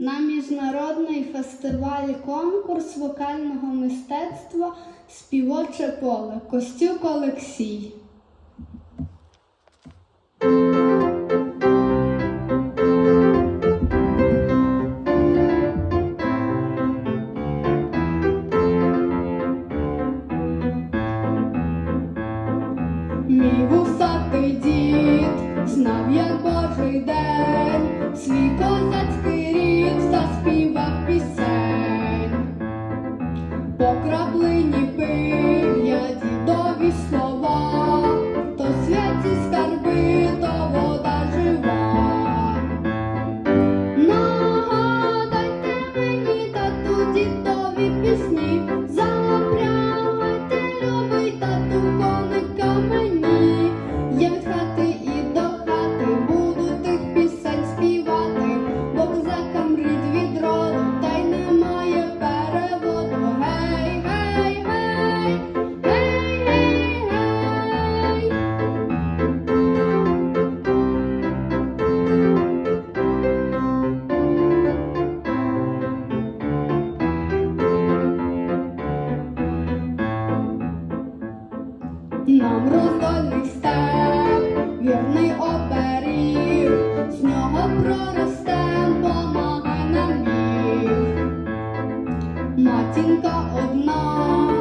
на міжнародний фестиваль конкурс вокального мистецтва Співоче поле Костюк Олексій. Мій вусатий дід знав, як Божий день. по краплині пив. Роза листа, вірний оберіг, з нього проросте, помага нам їх. Матінка одна.